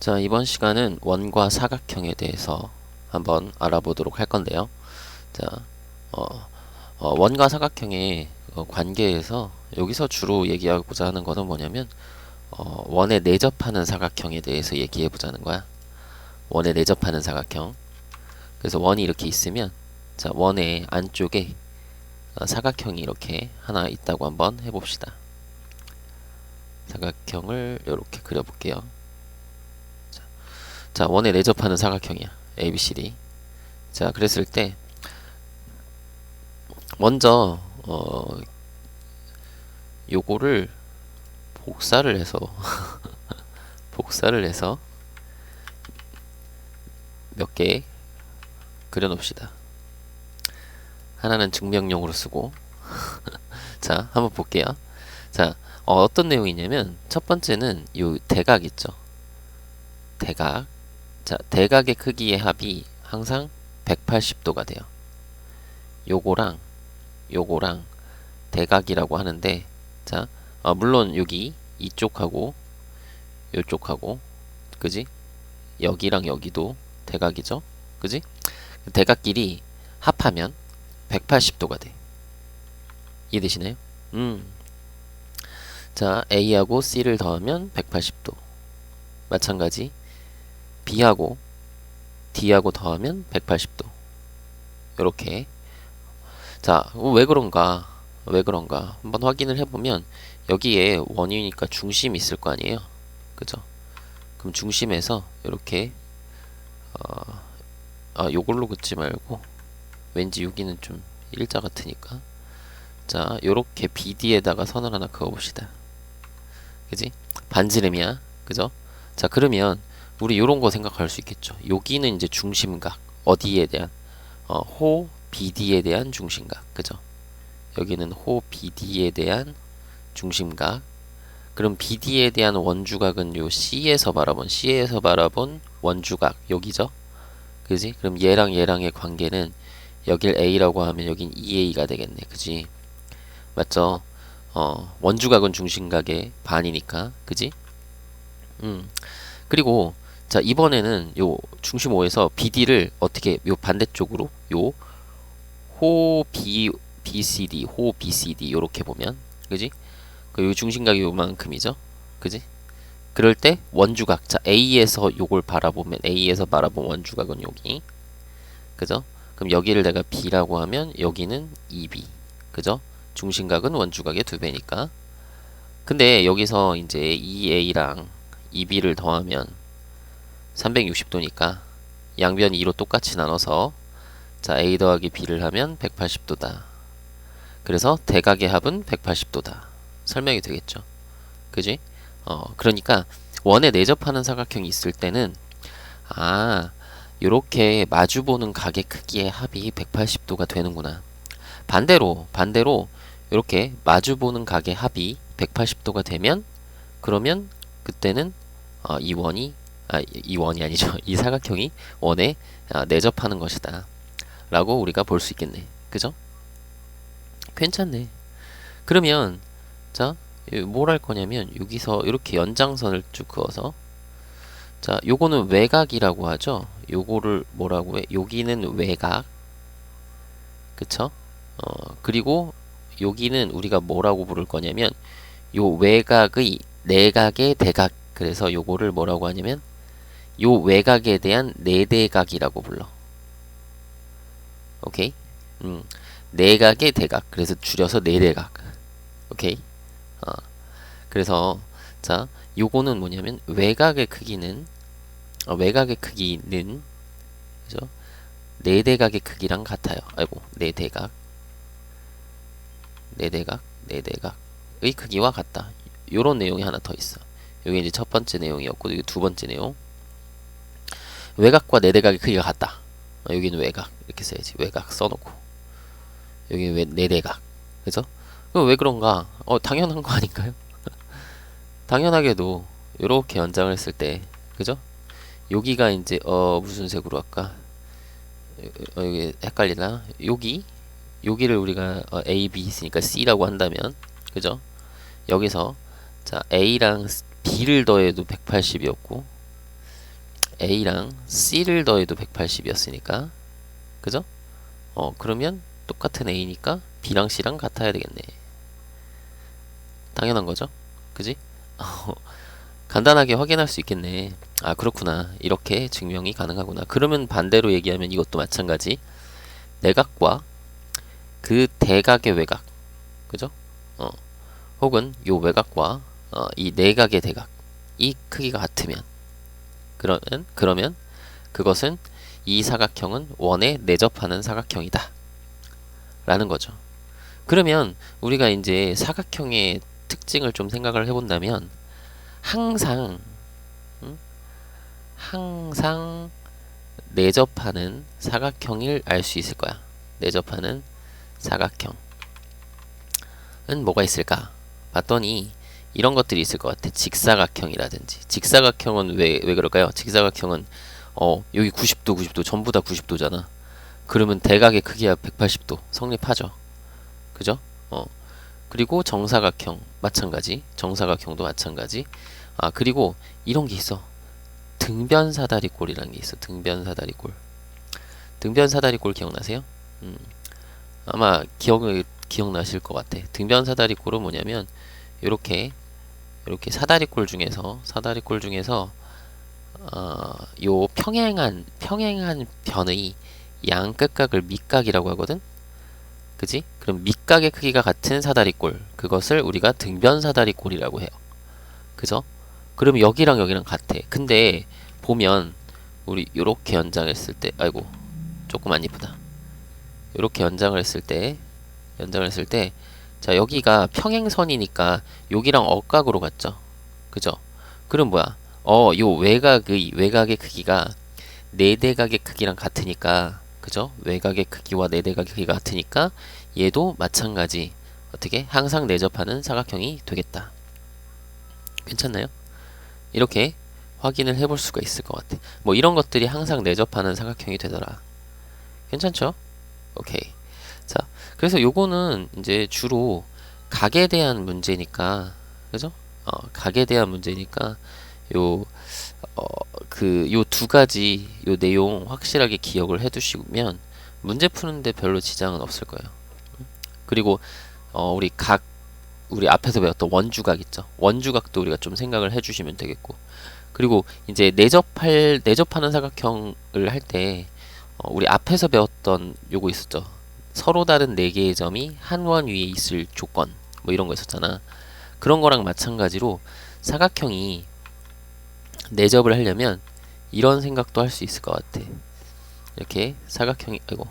자, 이번 시간은 원과 사각형에 대해서 한번 알아보도록 할 건데요. 자, 어, 어, 원과 사각형의 어, 관계에서 여기서 주로 얘기하고자 하는 것은 뭐냐면 어, 원에 내접하는 사각형에 대해서 얘기해 보자는 거야. 원에 내접하는 사각형. 그래서 원이 이렇게 있으면 자, 원의 안쪽에 어, 사각형이 이렇게 하나 있다고 한번 해봅시다. 사각형을 이렇게 그려볼게요. 자, 원에 내접하는 사각형이야. ABCD. 자, 그랬을 때 먼저 어 요거를 복사를 해서 복사를 해서 몇 개 그려 놓읍시다. 하나는 증명용으로 쓰고 자, 한번 볼게요. 자, 어, 어떤 내용이냐면 첫 번째는 요 대각 있죠. 대각 자, 대각의 크기의 합이 항상 180도가 돼요. 요거랑 요거랑 대각이라고 하는데 자, 어, 물론 여기 이쪽하고 요쪽하고 그지? 여기랑 여기도 대각이죠. 그지? 대각끼리 합하면 180도가 돼. 이해되시나요? 음. 자, A하고 C를 더하면 180도. 마찬가지 B하고 D하고 더하면 180도. 이렇게. 자, 왜 그런가? 왜 그런가? 한번 확인을 해보면 여기에 원이니까 중심이 있을 거 아니에요? 그죠? 그럼 중심에서 이렇게 어, 아, 요걸로 긋지 말고 왠지 여기는 좀 일자 같으니까 자, 요렇게 BD에다가 선을 하나 그어 봅시다. 그지? 반지름이야. 그죠? 자, 그러면 우리 요런 거 생각할 수 있겠죠. 여기는 이제 중심각. 어디에 대한 어, 호 BD에 대한 중심각. 그죠? 여기는 호 BD에 대한 중심각. 그럼 BD에 대한 원주각은 요 C에서 바라본 C에서 바라본 원주각 여기죠. 그지? 그럼 얘랑 얘랑의 관계는 여길 A라고 하면 여긴 2A가 되겠네. 그지? 맞죠? 어, 원주각은 중심각의 반이니까. 그지? 음. 그리고 자, 이번에는 요 중심 5에서 BD를 어떻게 요 반대쪽으로 요 호 B BCD, 호 BCD 요렇게 보면 그지? 그 요 중심각이 요만큼이죠. 그지? 그럴 때 원주각 자 A에서 요걸 바라보면 A에서 바라본 원주각은 여기 그죠? 그럼 여기를 내가 B라고 하면 여기는 2B 그죠? 중심각은 원주각의 두 배니까 근데 여기서 이제 2A랑 2B를 더하면 360도니까 양변이 2로 똑같이 나눠서 자 A 더하기 B를 하면 180도다. 그래서 대각의 합은 180도다. 설명이 되겠죠? 그지? 어 그러니까 원에 내접하는 사각형이 있을 때는 아 요렇게 마주 보는 각의 크기의 합이 180도가 되는구나. 반대로 반대로 이렇게 마주 보는 각의 합이 180도가 되면 그러면 그때는 어, 이 원이 아, 이 원이 아니죠. 이 사각형이 원에 아, 내접하는 것이다. 라고 우리가 볼 수 있겠네. 그죠? 괜찮네. 그러면 자, 뭘 할 거냐면 여기서 이렇게 연장선을 쭉 그어서 자, 요거는 외곽이라고 하죠. 요거를 뭐라고 해? 여기는 외곽. 그쵸? 어, 그리고 여기는 우리가 뭐라고 부를 거냐면 요 외곽의 내각의 대각 그래서 요거를 뭐라고 하냐면 요 외곽에 대한 내대각이라고 불러. 오케이? 음, 내각의 대각. 그래서 줄여서 내대각. 오케이? 어, 그래서 자 요거는 뭐냐면 외곽의 크기는 어, 외곽의 크기는 그죠? 내대각의 크기랑 같아요. 아이고 내대각. 내대각, 내대각의 크기와 같다. 요런 내용이 하나 더 있어. 여기 이제 첫 번째 내용이었고, 여기 두 번째 내용. 외곽과 내대각의 크기가 같다. 어, 여기는 외곽. 이렇게 써야지. 외곽 써놓고. 여기는 왜 내대각. 그죠? 그럼 왜 그런가? 어, 당연한 거 아닌가요? 당연하게도, 요렇게 연장을 했을 때, 그죠? 여기가 이제, 어, 무슨 색으로 할까? 어, 여기 헷갈리나? 여기? 여기를 우리가 어, A, B 있으니까 C라고 한다면 그죠? 여기서 자 A랑 B를 더해도 180이었고 A랑 C를 더해도 180이었으니까. 그죠? 어 그러면 똑같은 A니까 B랑 C랑 같아야 되겠네. 당연한 거죠? 그지? 간단하게 확인할 수 있겠네. 아 그렇구나. 이렇게 증명이 가능하구나. 그러면 반대로 얘기하면 이것도 마찬가지. 내각과 그 대각의 외각 그죠? 어 혹은 요 외각과 어, 이 내각의 대각. 이 크기가 같으면 그러면 그러면 그것은 이 사각형은 원에 내접하는 사각형이다. 라는 거죠. 그러면 우리가 이제 사각형의 특징을 좀 생각을 해본다면 항상 음? 항상 내접하는 사각형을 알 수 있을 거야. 내접하는 사각형은 뭐가 있을까? 봤더니 이런 것들이 있을 것 같아. 직사각형이라든지. 직사각형은 왜, 왜 그럴까요? 직사각형은, 어, 여기 90도, 90도, 전부 다 90도잖아. 그러면 대각의 크기가 180도. 성립하죠. 그죠? 어. 그리고 정사각형, 마찬가지. 정사각형도 마찬가지. 아, 그리고 이런 게 있어. 등변사다리꼴이라는 게 있어. 등변사다리꼴. 등변사다리꼴 기억나세요? 음. 아마 기억, 기억나실 것 같아. 등변사다리꼴은 뭐냐면, 요렇게 이렇게 사다리꼴 중에서 사다리꼴 중에서 어, 요 평행한 평행한 변의 양 끝각을 밑각이라고 하거든. 그지? 그럼 밑각의 크기가 같은 사다리꼴 그것을 우리가 등변 사다리꼴이라고 해요. 그죠? 그럼 여기랑 여기랑 같아. 근데 보면 우리 요렇게 연장했을 때 아이고 조금 안 이쁘다. 요렇게 연장을 했을 때 연장을 했을 때 자 여기가 평행선이니까 여기랑 억각으로 갔죠. 그죠? 그럼 뭐야? 어 요 외곽의 외곽의 크기가 네대각의 크기랑 같으니까 그죠? 외곽의 크기와 네대각의 크기가 같으니까 얘도 마찬가지. 어떻게? 항상 내접하는 사각형이 되겠다. 괜찮나요? 이렇게 확인을 해볼 수가 있을 것 같아. 뭐 이런 것들이 항상 내접하는 사각형이 되더라. 괜찮죠? 오케이. 자, 그래서 요거는 이제 주로 각에 대한 문제니까, 그죠? 어, 각에 대한 문제니까, 요, 어, 그, 요 두 가지, 요 내용 확실하게 기억을 해 두시면, 문제 푸는데 별로 지장은 없을 거예요. 그리고, 어, 우리 각, 우리 앞에서 배웠던 원주각 있죠? 원주각도 우리가 좀 생각을 해 주시면 되겠고, 그리고 이제 내접할, 내접하는 사각형을 할 때, 어, 우리 앞에서 배웠던 요거 있었죠? 서로 다른 네 개의 점이 한 원 위에 있을 조건 뭐 이런 거 있었잖아. 그런 거랑 마찬가지로 사각형이 내접을 하려면 이런 생각도 할 수 있을 것 같아. 이렇게 사각형이 아이고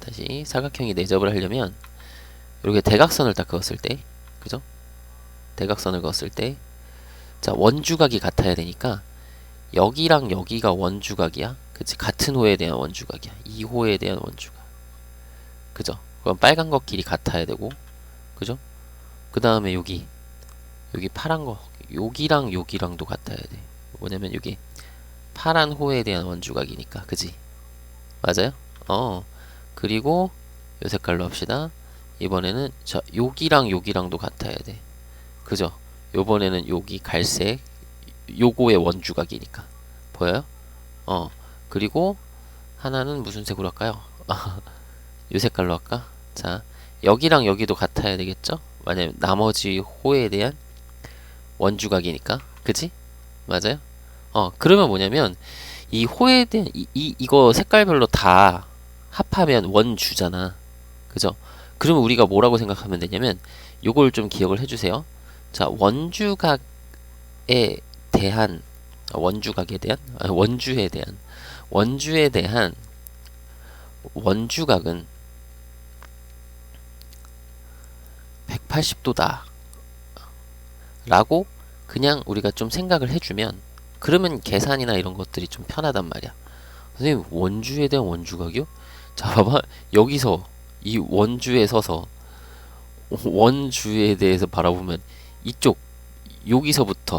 다시 사각형이 내접을 하려면 이렇게 대각선을 딱 그었을 때 그죠? 대각선을 그었을 때 자 원주각이 같아야 되니까 여기랑 여기가 원주각이야. 그치 같은 호에 대한 원주각이야. 이 호에 대한 원주각. 그죠? 그럼 빨간 거 길이 같아야 되고 그죠? 그 다음에 여기 여기 파란 거 여기랑 여기랑도 같아야 돼 뭐냐면 여기 파란 호에 대한 원주각이니까 그지? 맞아요? 어 그리고 요 색깔로 합시다 이번에는 자 여기랑 여기랑도 같아야 돼 그죠? 요번에는 여기 갈색 요거의 원주각이니까 보여요? 어 그리고 하나는 무슨 색으로 할까요? 요 색깔로 할까? 자, 여기랑 여기도 같아야 되겠죠? 만약 나머지 호에 대한 원주각이니까. 그지? 맞아요? 어, 그러면 뭐냐면 이 호에 대한 이, 이 이거 색깔별로 다 합하면 원주잖아. 그죠? 그러면 우리가 뭐라고 생각하면 되냐면 요걸 좀 기억을 해 주세요. 자, 원주각에 대한 원주각에 대한 아, 원주에 대한 원주에 대한 원주각은 180도다. 라고 그냥 우리가 좀 생각을 해주면 그러면 계산이나 이런 것들이 좀 편하단 말이야. 선생님 원주에 대한 원주각이요? 자 봐봐. 여기서 이 원주에 서서 원주에 대해서 바라보면 이쪽 여기서부터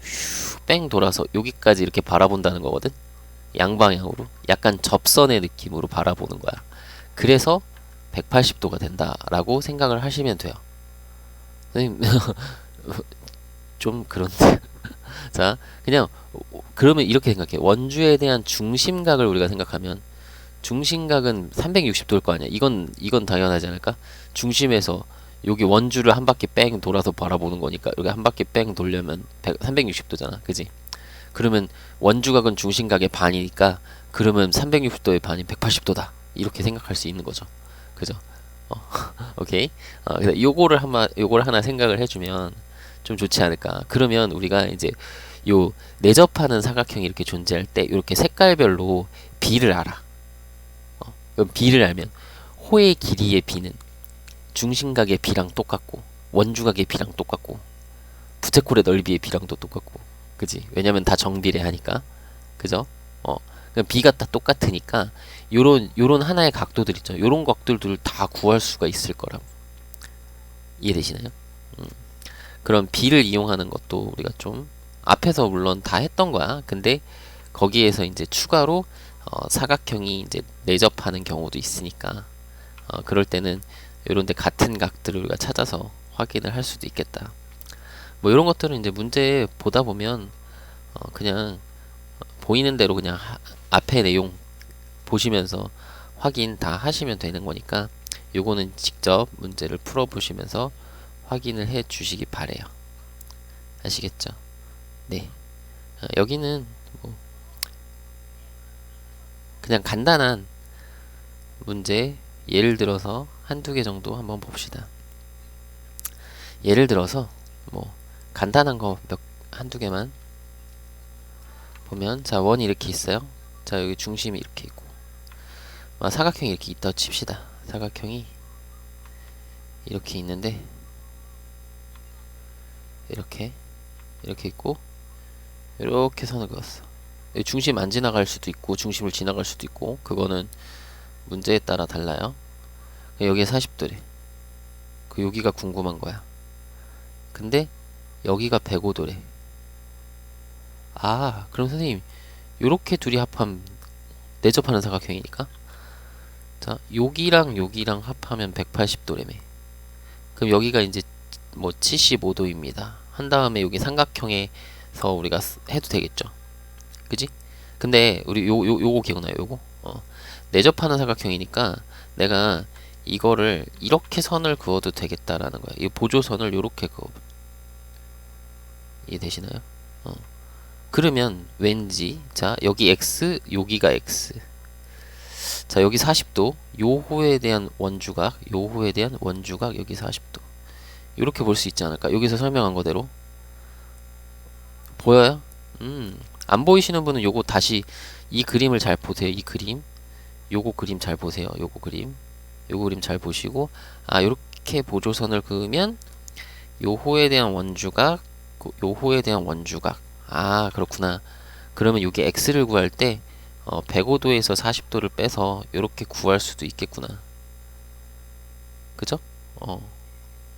휴, 뺑 돌아서 여기까지 이렇게 바라본다는 거거든? 양방향으로. 약간 접선의 느낌으로 바라보는 거야. 그래서 180도가 된다라고 생각을 하시면 돼요. 선생님 좀 그런데 자, 그냥 그러면 이렇게 생각해. 원주에 대한 중심각을 우리가 생각하면 중심각은 360도일 거 아니야. 이건 이건 당연하지 않을까? 중심에서 여기 원주를 한 바퀴 뺑 돌아서 바라보는 거니까 여기 한 바퀴 뺑 돌려면 360도잖아. 그지? 그러면 원주각은 중심각의 반이니까 그러면 360도의 반이 180도다. 이렇게 생각할 수 있는 거죠. 그죠? 어, 오케이. 어, 그래서 요거를 한마 요걸 하나 생각을 해주면 좀 좋지 않을까. 그러면 우리가 이제 요 내접하는 사각형이 이렇게 존재할 때 이렇게 색깔별로 비를 알아. 어, 그럼 비를 알면 호의 길이의 비는 중심각의 비랑 똑같고 원주각의 비랑 똑같고 부채꼴의 넓이의 비랑도 똑같고 그지? 왜냐면 다 정비례 하니까 그죠? 어, 그럼 비가 다 똑같으니까 요런 요런 하나의 각도들 있죠. 요런 각도들을 다 구할 수가 있을 거라고 이해되시나요? 음. 그럼 비를 이용하는 것도 우리가 좀 앞에서 물론 다 했던 거야. 근데 거기에서 이제 추가로 어, 사각형이 이제 내접하는 경우도 있으니까 어, 그럴 때는 이런데 같은 각들을 우리가 찾아서 확인을 할 수도 있겠다. 뭐 이런 것들은 이제 문제 보다 보면 어, 그냥 보이는 대로 그냥 하, 앞에 내용 보시면서 확인 다 하시면 되는 거니까 요거는 직접 문제를 풀어 보시면서 확인을 해 주시기 바래요. 아시겠죠? 네. 어, 여기는 뭐 그냥 간단한 문제 예를 들어서 한두 개 정도 한번 봅시다. 예를 들어서 뭐 간단한 거 몇 한두 개만 보면 자 원이 이렇게 있어요. 자 여기 중심이 이렇게 있고 아, 사각형이 이렇게 있다 칩시다. 사각형이 이렇게 있는데 이렇게 이렇게 있고 이렇게 선을 그었어. 중심 안 지나갈 수도 있고 중심을 지나갈 수도 있고 그거는 문제에 따라 달라요. 여기에 40도래. 그 여기가 궁금한 거야. 근데 여기가 105도래. 아, 그럼 선생님 요렇게 둘이 합하면 내접하는 사각형이니까 자, 여기랑 여기랑 합하면 180도래매. 그럼 여기가 이제 뭐 75도입니다. 한 다음에 여기 삼각형에서 우리가 해도 되겠죠. 그지? 근데 우리 요, 요, 요거 기억나요? 요거? 어. 내접하는 사각형이니까 내가 이거를 이렇게 선을 그어도 되겠다라는 거야. 이 보조선을 이렇게 그어. 이해되시나요? 어. 그러면 왠지 자 여기 x 여기가 x. 자 여기 40도 요호에 대한 원주각 요호에 대한 원주각 여기 40도. 이렇게 볼 수 있지 않을까? 여기서 설명한 거대로. 보여요? 음 안 보이시는 분은 요거 다시 이 그림을 잘 보세요 이 그림. 요거 그림 잘 보세요 요거 그림. 요거 그림 잘 보시고 아 요렇게 보조선을 그으면 요호에 대한 원주각 요호에 대한 원주각 아 그렇구나 그러면 이게 x를 구할 때 어, 105도에서 40도를 빼서 이렇게 구할 수도 있겠구나 그죠? 어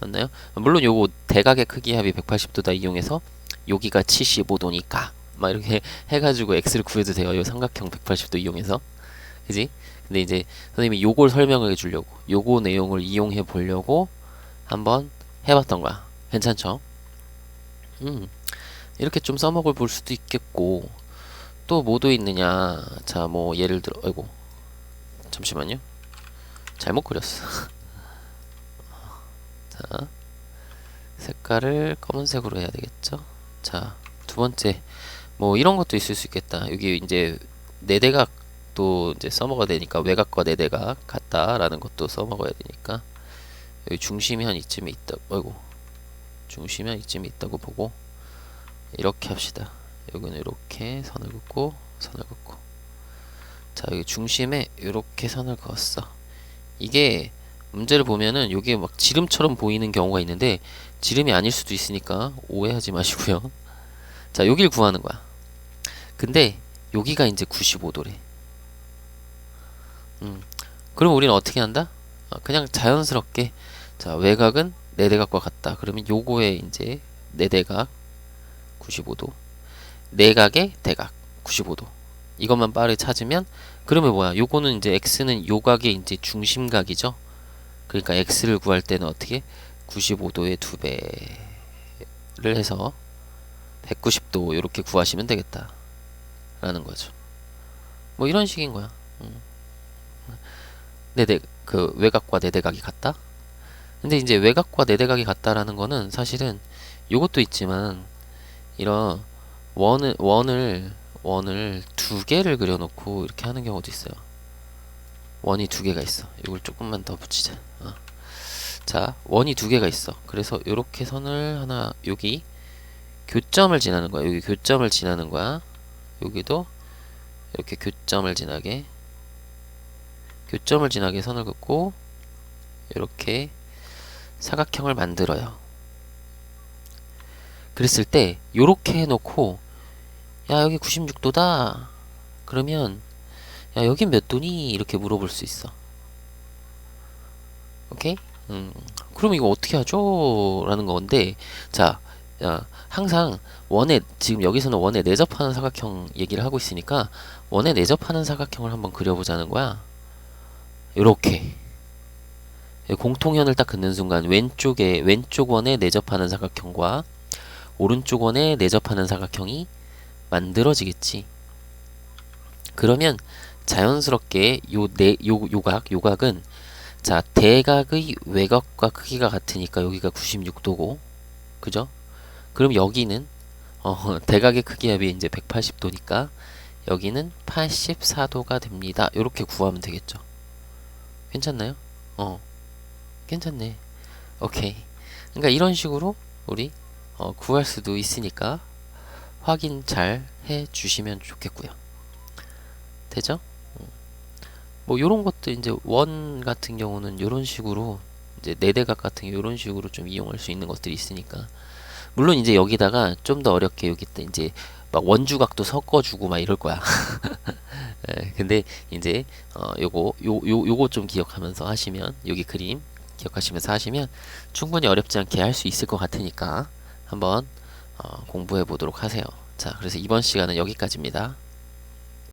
맞나요? 물론 요거 대각의 크기 합이 180도 다 이용해서 여기가 75도니까 막 이렇게 해가지고 x를 구해도 돼요 요 삼각형 180도 이용해서 그지? 근데 이제 선생님이 요걸 설명해 주려고 요거 내용을 이용해 보려고 한번 해봤던 거야 괜찮죠? 음 이렇게 좀 써먹을 볼 수도 있겠고 또 뭐도 있느냐. 자 뭐 예를 들어 아이고 잠시만요. 잘못 그렸어. 자 색깔을 검은색으로 해야 되겠죠? 자 두 번째. 뭐 이런 것도 있을 수 있겠다. 여기 이제 네대각도 이제 써먹어야 되니까 외곽과 네대각 같다 라는 것도 써먹어야 되니까. 여기 중심이 한 이쯤에 있다 아이고 중심이 한 이쯤에 있다고 보고 이렇게 합시다. 여기는 이렇게 선을 긋고 선을 긋고 자 여기 중심에 이렇게 선을 그었어. 이게 문제를 보면은 여기에 막 지름처럼 보이는 경우가 있는데 지름이 아닐 수도 있으니까 오해하지 마시고요. 자 여기를 구하는 거야. 근데 여기가 이제 95도래. 음. 그럼 우리는 어떻게 한다? 어, 그냥 자연스럽게 자 외곽은 내대각과 같다. 그러면 요거에 이제 내대각 95도 내각의 대각 95도 이것만 빠르게 찾으면 그러면 뭐야 요거는 이제 x는 요각의 이제 중심각이죠 그러니까 x를 구할 때는 어떻게 95도의 두 배를 해서 190도 이렇게 구하시면 되겠다. 라는 거죠. 뭐 이런 식인 거야. 음. 내대 그 외곽과 내대각이 같다. 근데 이제 외곽과 내대각이 같다라는 거는 사실은 요것도 있지만 이런 원을 원을 원을 두 개를 그려놓고 이렇게 하는 경우도 있어요. 원이 두 개가 있어. 이걸 조금만 더 붙이자. 어. 자, 원이 두 개가 있어. 그래서 이렇게 선을 하나 여기 교점을 지나는 거야. 여기 교점을 지나는 거야. 여기도 이렇게 교점을 지나게 교점을 지나게 선을 긋고 이렇게 사각형을 만들어요. 그랬을 때 요렇게 해놓고 야 여기 96도다 그러면 야 여긴 몇 도니 이렇게 물어볼 수 있어. 오케이? 음 그럼 이거 어떻게 하죠? 라는 건데 자 야, 항상 원에 지금 여기서는 원에 내접하는 사각형 얘기를 하고 있으니까 원에 내접하는 사각형을 한번 그려보자는 거야. 요렇게 공통현을 딱 긋는 순간 왼쪽에 왼쪽 원에 내접하는 사각형과 오른쪽 원에 내접하는 사각형이 만들어지겠지. 그러면 자연스럽게 요 네 요 요각 요각은 자 대각의 외곽과 크기가 같으니까 여기가 96도고 그죠? 그럼 여기는 어, 대각의 크기 합이 이제 180도니까 여기는 84도가 됩니다. 이렇게 구하면 되겠죠. 괜찮나요? 어, 괜찮네. 오케이. 그러니까 이런 식으로 우리 어, 구할 수도 있으니까 확인 잘 해 주시면 좋겠고요. 되죠? 음. 뭐 요런 것도 이제 원 같은 경우는 요런 식으로 이제 네대각 같은 게 요런 식으로 좀 이용할 수 있는 것들이 있으니까 물론 이제 여기다가 좀 더 어렵게 여기 때 이제 막 원주각도 섞어주고 막 이럴 거야. 예, 근데 이제 어 요거 요 요 요거 좀 기억하면서 하시면 여기 그림 기억하시면서 하시면 충분히 어렵지 않게 할 수 있을 것 같으니까 한번 어 공부해 보도록 하세요. 자, 그래서 이번 시간은 여기까지입니다.